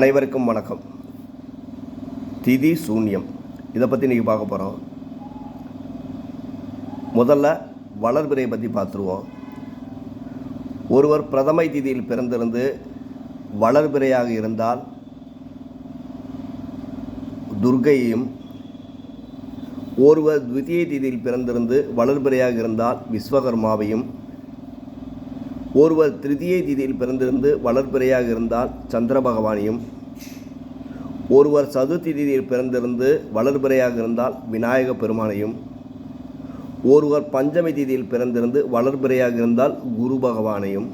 அனைவருக்கும் வணக்கம். திதி சூன்யம். இதை பற்றி இன்றைக்கி பார்க்க போகிறோம் முதல்ல வளர்பிறை பற்றி பார்த்துருவோம். ஒருவர் பிரதமை திதியில் பிறந்திருந்து வளர்பிறையாக இருந்தால் துர்கையையும் ஒருவர் துவித்திய திதியில் பிறந்திருந்து வளர்பிறையாக இருந்தால் விஸ்வகர்மாவையும் ஒருவர் திருதியை திதியில் பிறந்திருந்து வளர்பிறையாக இருந்தால் சந்திர பகவானையும் ஒருவர் சதுர்த்தி திதியில் பிறந்திருந்து வளர்பிறையாக இருந்தால் விநாயக பெருமானையும் ஒருவர் பஞ்சமி திதியில் பிறந்திருந்து வளர்பிறையாக இருந்தால் குரு பகவானையும்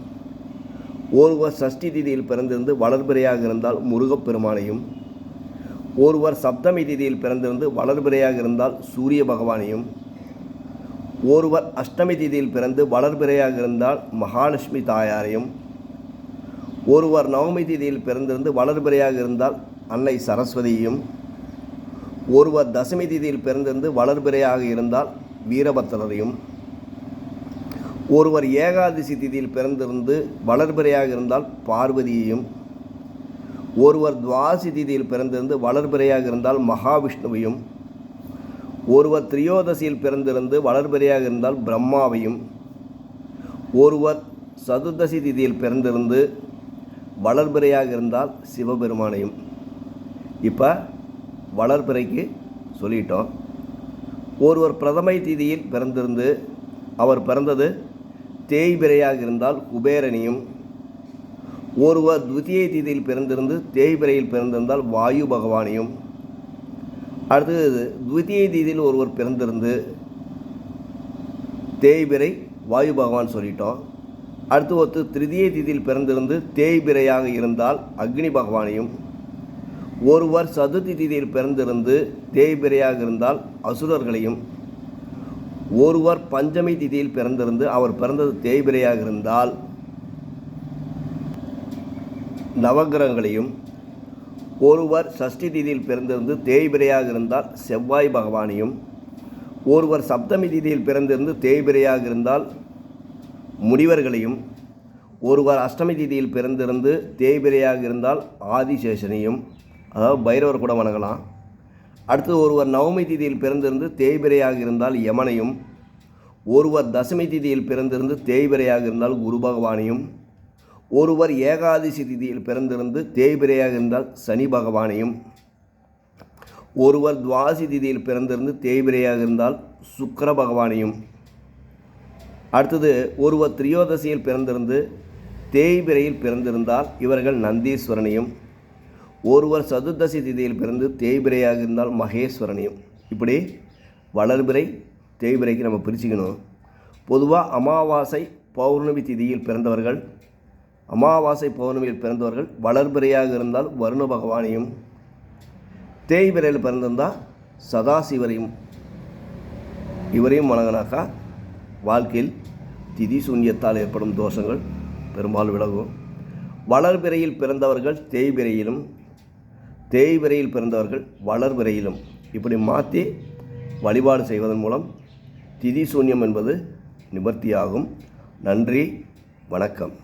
ஒருவர் சஷ்டி திதியில் பிறந்திருந்து வளர்பிறையாக இருந்தால் முருகப்பெருமானையும் ஒருவர் சப்தமி திதியில் பிறந்திருந்து வளர்பிறையாக இருந்தால் சூரிய பகவானையும் ஒருவர் அஷ்டமி திதியில் பிறந்து வளர்பிறையாக இருந்தால் மகாலட்சுமி தாயாரையும் ஒருவர் நவமி திதியில் பிறந்திருந்து வளர்பிறையாக இருந்தால் அன்னை சரஸ்வதியையும் ஒருவர் தசமி திதியில் பிறந்திருந்து வளர்பிறையாக இருந்தால் வீரபத்திரரையும் ஒருவர் ஏகாதசி திதியில் பிறந்திருந்து வளர்பிறையாக இருந்தால் பார்வதியையும் ஒருவர் துவாசி திதியில் பிறந்திருந்து வளர்பிறையாக இருந்தால் மகாவிஷ்ணுவையும் ஒருவர் திரியோதசியில் பிறந்திருந்து வளர்பிறையாக இருந்தால் பிரம்மாவையும் ஒருவர் சதுர்தசி திதியில் பிறந்திருந்து வளர்பிறையாக இருந்தால் சிவபெருமானையும். இப்போ வளர்பிறைக்கு சொல்லிட்டோம். ஒருவர் பிரதமை திதியில் பிறந்திருந்து அவர் பிறந்தது தேய்பிறையாக இருந்தால் குபேரனையும் ஒருவர் துவித்தியை திதியில் பிறந்திருந்து தேய்பிறையில் பிறந்திருந்தால் வாயு பகவானையும் அடுத்தது துவித்தியை தீதியில் ஒருவர் பிறந்திருந்து தேய்பிறை வாயு பகவான் சொல்லிட்டோம். அடுத்து ஒருத்தர் திருதிய தீதியில் பிறந்திருந்து தேய்பிறையாக இருந்தால் அக்னி பகவானையும் ஒருவர் சதுர்த்தி தீதியில் பிறந்திருந்து தேய்பிறையாக இருந்தால் அசுரர்களையும் ஒருவர் பஞ்சமி திதியில் பிறந்திருந்து அவர் பிறந்தது தேய்பிறையாக இருந்தால் நவகிரகங்களையும் ஒருவர் சஷ்டி திதியில் பிறந்திருந்து தேய்பிரையாக இருந்தால் செவ்வாய் பகவானையும் ஒருவர் சப்தமி திதியில் பிறந்திருந்து தேய்பிரையாக இருந்தால் முனிவர்களையும் ஒருவர் அஷ்டமி திதியில் பிறந்திருந்து தேய்பிரையாக இருந்தால் ஆதிசேஷனையும் அதாவது பைரவர் கூட வணங்கலாம். அடுத்து ஒருவர் நவமி திதியில் பிறந்திருந்து தேய்பிரையாக இருந்தால் யமனையும் ஒருவர் தசமி திதியில் பிறந்திருந்து தேய்பிரையாக இருந்தால் குரு பகவானையும் ஒருவர் ஏகாதசி திதியில் பிறந்திருந்து தேய்பிரையாக இருந்தால் சனி பகவானையும் ஒருவர் துவாசி திதியில் பிறந்திருந்து தேய்பிரையாக இருந்தால் சுக்கர பகவானையும். அடுத்தது ஒருவர் திரியோதசியில் பிறந்திருந்து தேய்பிரையில் பிறந்திருந்தால் இவர்கள் நந்தீஸ்வரனையும் ஒருவர் சதுர்தசி திதியில் பிறந்து தேய்பிரையாக இருந்தால் மகேஸ்வரனையும். இப்படி வளர்பிறை தேய்பிரைக்கு நம்ம பிரிச்சுக்கணும். பொதுவாக அமாவாசை பௌர்ணமி திதியில் பிறந்தவர்கள் அமாவாசை பௌர்ணமியில் பிறந்தவர்கள் வளர்பிறையாக இருந்தால் வருண பகவானையும் தேய்பிறையில் பிறந்திருந்தால் சதாசிவரையும் இவரையும் வணங்கினாக்கா வாழ்க்கையில் திதி சூன்யத்தால் ஏற்படும் தோஷங்கள் பெரும்பாலும் விலகும். வளர்பிறையில் பிறந்தவர்கள் தேய்பிறையிலும் தேய்பிறையில் பிறந்தவர்கள் வளர்பிறையிலும் இப்படி மாற்றி வழிபாடு செய்வதன் மூலம் திதி சூன்யம் என்பது நிவர்த்தியாகும். நன்றி வணக்கம்.